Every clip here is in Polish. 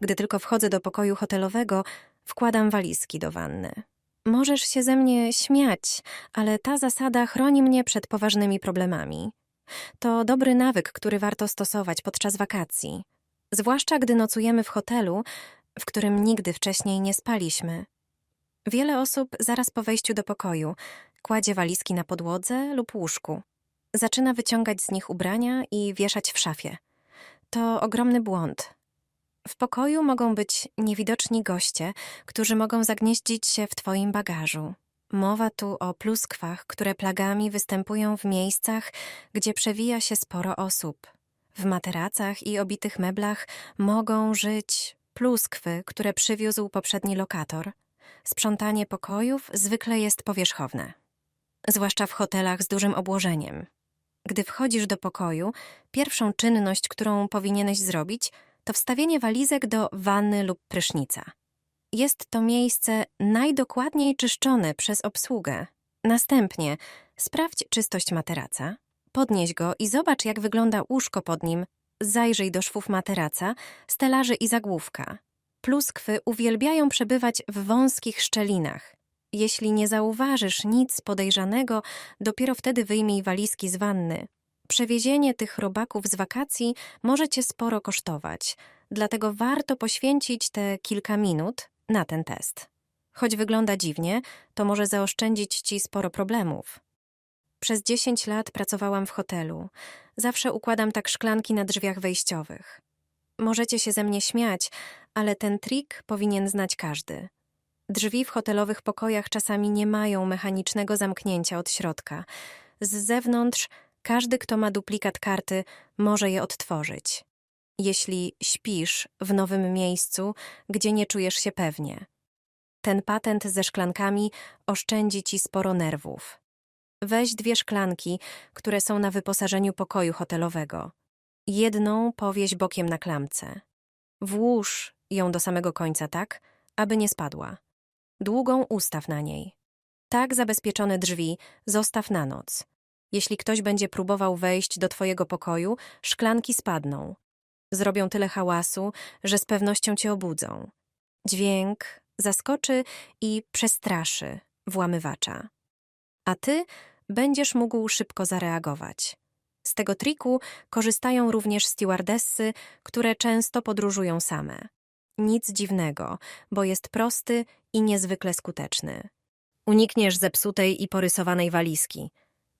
Gdy tylko wchodzę do pokoju hotelowego, wkładam walizki do wanny. Możesz się ze mnie śmiać, ale ta zasada chroni mnie przed poważnymi problemami. To dobry nawyk, który warto stosować podczas wakacji. Zwłaszcza gdy nocujemy w hotelu, w którym nigdy wcześniej nie spaliśmy. Wiele osób zaraz po wejściu do pokoju kładzie walizki na podłodze lub łóżku. Zaczyna wyciągać z nich ubrania i wieszać w szafie. To ogromny błąd. W pokoju mogą być niewidoczni goście, którzy mogą zagnieździć się w Twoim bagażu. Mowa tu o pluskwach, które plagami występują w miejscach, gdzie przewija się sporo osób. W materacach i obitych meblach mogą żyć pluskwy, które przywiózł poprzedni lokator. Sprzątanie pokojów zwykle jest powierzchowne, zwłaszcza w hotelach z dużym obłożeniem. Gdy wchodzisz do pokoju, pierwszą czynność, którą powinieneś zrobić, to wstawienie walizek do wanny lub prysznica. Jest to miejsce najdokładniej czyszczone przez obsługę. Następnie sprawdź czystość materaca, podnieś go i zobacz, jak wygląda łóżko pod nim. Zajrzyj do szwów materaca, stelaży i zagłówka. Pluskwy uwielbiają przebywać w wąskich szczelinach. Jeśli nie zauważysz nic podejrzanego, dopiero wtedy wyjmij walizki z wanny. Przewiezienie tych robaków z wakacji może cię sporo kosztować, dlatego warto poświęcić te kilka minut na ten test. Choć wygląda dziwnie, to może zaoszczędzić ci sporo problemów. Przez 10 lat pracowałam w hotelu. Zawsze układam tak szklanki na drzwiach wejściowych. Możecie się ze mnie śmiać, ale ten trik powinien znać każdy. Drzwi w hotelowych pokojach czasami nie mają mechanicznego zamknięcia od środka. Z zewnątrz każdy, kto ma duplikat karty, może je odtworzyć. Jeśli śpisz w nowym miejscu, gdzie nie czujesz się pewnie. Ten patent ze szklankami oszczędzi ci sporo nerwów. Weź dwie szklanki, które są na wyposażeniu pokoju hotelowego. Jedną powieź bokiem na klamce. Włóż ją do samego końca tak, aby nie spadła. Długą ustaw na niej. Tak zabezpieczone drzwi zostaw na noc. Jeśli ktoś będzie próbował wejść do twojego pokoju, szklanki spadną. Zrobią tyle hałasu, że z pewnością cię obudzą. Dźwięk zaskoczy i przestraszy włamywacza. A ty będziesz mógł szybko zareagować. Z tego triku korzystają również stewardessy, które często podróżują same. Nic dziwnego, bo jest prosty i niezwykle skuteczny. Unikniesz zepsutej i porysowanej walizki.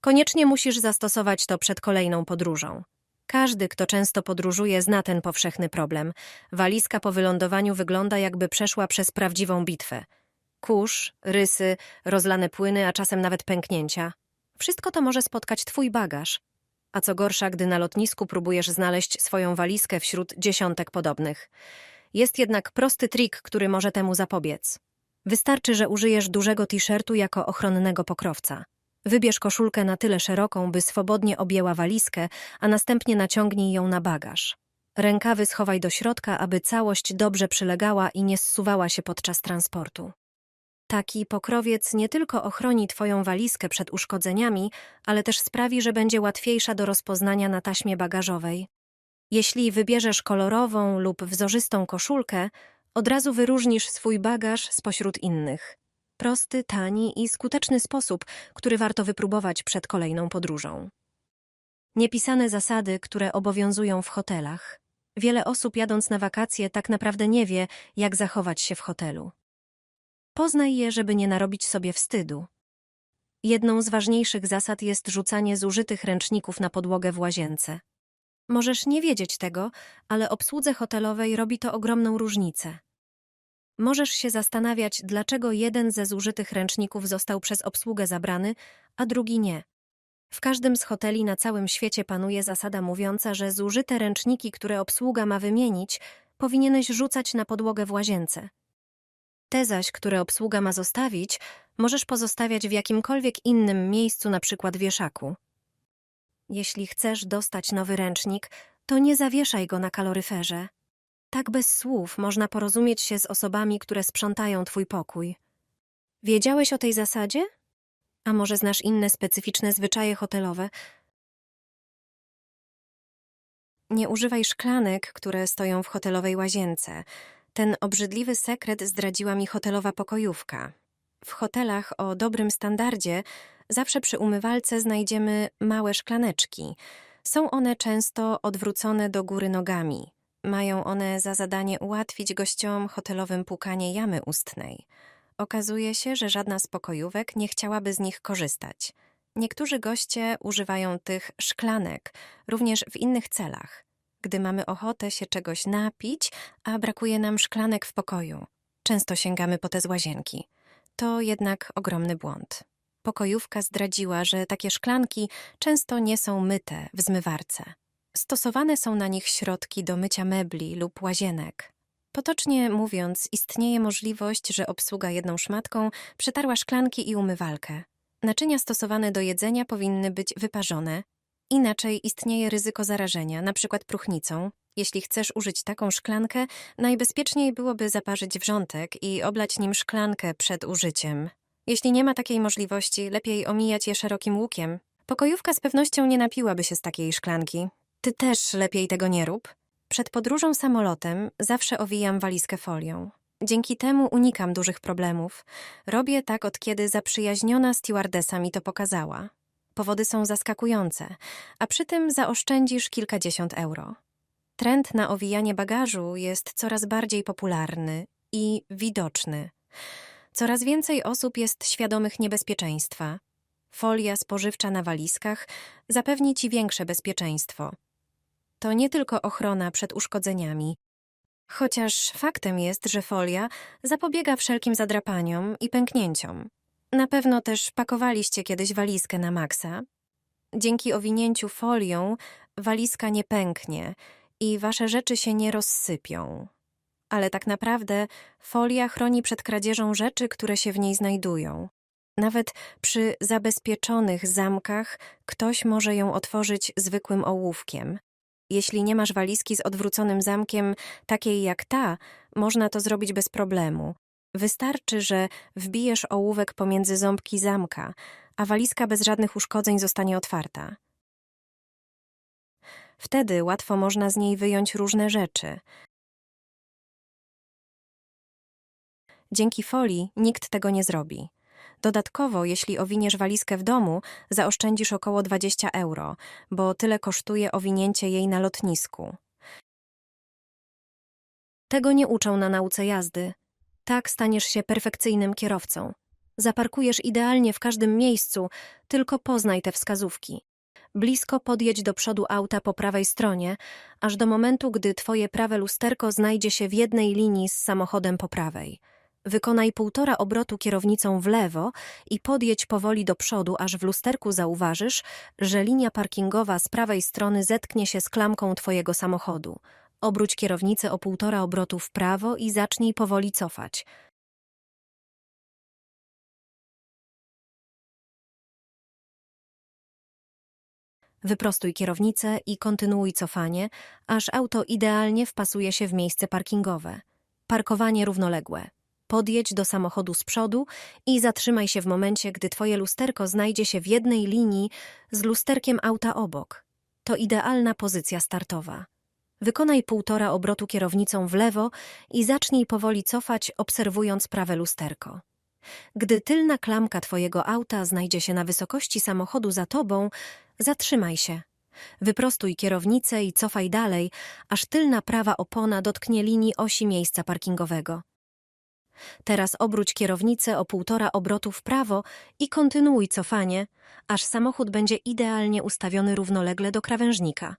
Koniecznie musisz zastosować to przed kolejną podróżą. Każdy, kto często podróżuje, zna ten powszechny problem. Walizka po wylądowaniu wygląda, jakby przeszła przez prawdziwą bitwę. Kurz, rysy, rozlane płyny, a czasem nawet pęknięcia. Wszystko to może spotkać twój bagaż. A co gorsza, gdy na lotnisku próbujesz znaleźć swoją walizkę wśród dziesiątek podobnych. Jest jednak prosty trik, który może temu zapobiec. Wystarczy, że użyjesz dużego t-shirtu jako ochronnego pokrowca. Wybierz koszulkę na tyle szeroką, by swobodnie objęła walizkę, a następnie naciągnij ją na bagaż. Rękawy schowaj do środka, aby całość dobrze przylegała i nie zsuwała się podczas transportu. Taki pokrowiec nie tylko ochroni Twoją walizkę przed uszkodzeniami, ale też sprawi, że będzie łatwiejsza do rozpoznania na taśmie bagażowej. Jeśli wybierzesz kolorową lub wzorzystą koszulkę, od razu wyróżnisz swój bagaż spośród innych. Prosty, tani i skuteczny sposób, który warto wypróbować przed kolejną podróżą. Niepisane zasady, które obowiązują w hotelach. Wiele osób jadąc na wakacje tak naprawdę nie wie, jak zachować się w hotelu. Poznaj je, żeby nie narobić sobie wstydu. Jedną z ważniejszych zasad jest rzucanie zużytych ręczników na podłogę w łazience. Możesz nie wiedzieć tego, ale obsłudze hotelowej robi to ogromną różnicę. Możesz się zastanawiać, dlaczego jeden ze zużytych ręczników został przez obsługę zabrany, a drugi nie. W każdym z hoteli na całym świecie panuje zasada mówiąca, że zużyte ręczniki, które obsługa ma wymienić, powinieneś rzucać na podłogę w łazience. Te zaś, które obsługa ma zostawić, możesz pozostawiać w jakimkolwiek innym miejscu, na przykład wieszaku. Jeśli chcesz dostać nowy ręcznik, to nie zawieszaj go na kaloryferze. Tak bez słów można porozumieć się z osobami, które sprzątają twój pokój. Wiedziałeś o tej zasadzie? A może znasz inne specyficzne zwyczaje hotelowe? Nie używaj szklanek, które stoją w hotelowej łazience. Ten obrzydliwy sekret zdradziła mi hotelowa pokojówka. W hotelach o dobrym standardzie zawsze przy umywalce znajdziemy małe szklaneczki. Są one często odwrócone do góry nogami. Mają one za zadanie ułatwić gościom hotelowym płukanie jamy ustnej. Okazuje się, że żadna z pokojówek nie chciałaby z nich korzystać. Niektórzy goście używają tych szklanek również w innych celach. Gdy mamy ochotę się czegoś napić, a brakuje nam szklanek w pokoju, często sięgamy po te z łazienki. To jednak ogromny błąd. Pokojówka zdradziła, że takie szklanki często nie są myte w zmywarce. Stosowane są na nich środki do mycia mebli lub łazienek. Potocznie mówiąc, istnieje możliwość, że obsługa jedną szmatką przetarła szklanki i umywalkę. Naczynia stosowane do jedzenia powinny być wyparzone. Inaczej istnieje ryzyko zarażenia, np. próchnicą. Jeśli chcesz użyć taką szklankę, najbezpieczniej byłoby zaparzyć wrzątek i oblać nim szklankę przed użyciem. Jeśli nie ma takiej możliwości, lepiej omijać je szerokim łukiem. Pokojówka z pewnością nie napiłaby się z takiej szklanki. Ty też lepiej tego nie rób. Przed podróżą samolotem zawsze owijam walizkę folią. Dzięki temu unikam dużych problemów. Robię tak od kiedy zaprzyjaźniona stewardesa mi to pokazała. Powody są zaskakujące, a przy tym zaoszczędzisz kilkadziesiąt euro. Trend na owijanie bagażu jest coraz bardziej popularny i widoczny. Coraz więcej osób jest świadomych niebezpieczeństwa. Folia spożywcza na walizkach zapewni ci większe bezpieczeństwo. To nie tylko ochrona przed uszkodzeniami, chociaż faktem jest, że folia zapobiega wszelkim zadrapaniom i pęknięciom. Na pewno też pakowaliście kiedyś walizkę na maksa. Dzięki owinięciu folią walizka nie pęknie i wasze rzeczy się nie rozsypią. Ale tak naprawdę folia chroni przed kradzieżą rzeczy, które się w niej znajdują. Nawet przy zabezpieczonych zamkach ktoś może ją otworzyć zwykłym ołówkiem. Jeśli nie masz walizki z odwróconym zamkiem, takiej jak ta, można to zrobić bez problemu. Wystarczy, że wbijesz ołówek pomiędzy ząbki zamka, a walizka bez żadnych uszkodzeń zostanie otwarta. Wtedy łatwo można z niej wyjąć różne rzeczy. Dzięki folii nikt tego nie zrobi. Dodatkowo, jeśli owiniesz walizkę w domu, zaoszczędzisz około 20 euro, bo tyle kosztuje owinięcie jej na lotnisku. Tego nie uczą na nauce jazdy. Tak staniesz się perfekcyjnym kierowcą. Zaparkujesz idealnie w każdym miejscu, tylko poznaj te wskazówki. Blisko podjedź do przodu auta po prawej stronie, aż do momentu, gdy twoje prawe lusterko znajdzie się w jednej linii z samochodem po prawej. Wykonaj półtora obrotu kierownicą w lewo i podjedź powoli do przodu, aż w lusterku zauważysz, że linia parkingowa z prawej strony zetknie się z klamką twojego samochodu. Obróć kierownicę o półtora obrotu w prawo i zacznij powoli cofać. Wyprostuj kierownicę i kontynuuj cofanie, aż auto idealnie wpasuje się w miejsce parkingowe. Parkowanie równoległe. Podjedź do samochodu z przodu i zatrzymaj się w momencie, gdy twoje lusterko znajdzie się w jednej linii z lusterkiem auta obok. To idealna pozycja startowa. Wykonaj półtora obrotu kierownicą w lewo i zacznij powoli cofać, obserwując prawe lusterko. Gdy tylna klamka twojego auta znajdzie się na wysokości samochodu za tobą, zatrzymaj się. Wyprostuj kierownicę i cofaj dalej, aż tylna prawa opona dotknie linii osi miejsca parkingowego. Teraz obróć kierownicę o półtora obrotu w prawo i kontynuuj cofanie, aż samochód będzie idealnie ustawiony równolegle do krawężnika.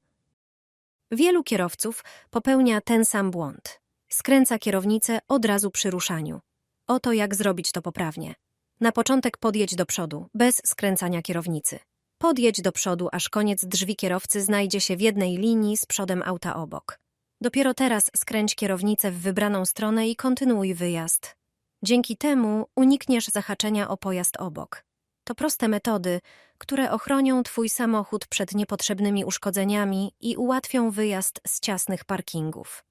Wielu kierowców popełnia ten sam błąd. Skręca kierownicę od razu przy ruszaniu. Oto jak zrobić to poprawnie. Na początek podjedź do przodu, bez skręcania kierownicy. Podjedź do przodu, aż koniec drzwi kierowcy znajdzie się w jednej linii z przodem auta obok. Dopiero teraz skręć kierownicę w wybraną stronę i kontynuuj wyjazd. Dzięki temu unikniesz zahaczenia o pojazd obok. To proste metody, które ochronią Twój samochód przed niepotrzebnymi uszkodzeniami i ułatwią wyjazd z ciasnych parkingów.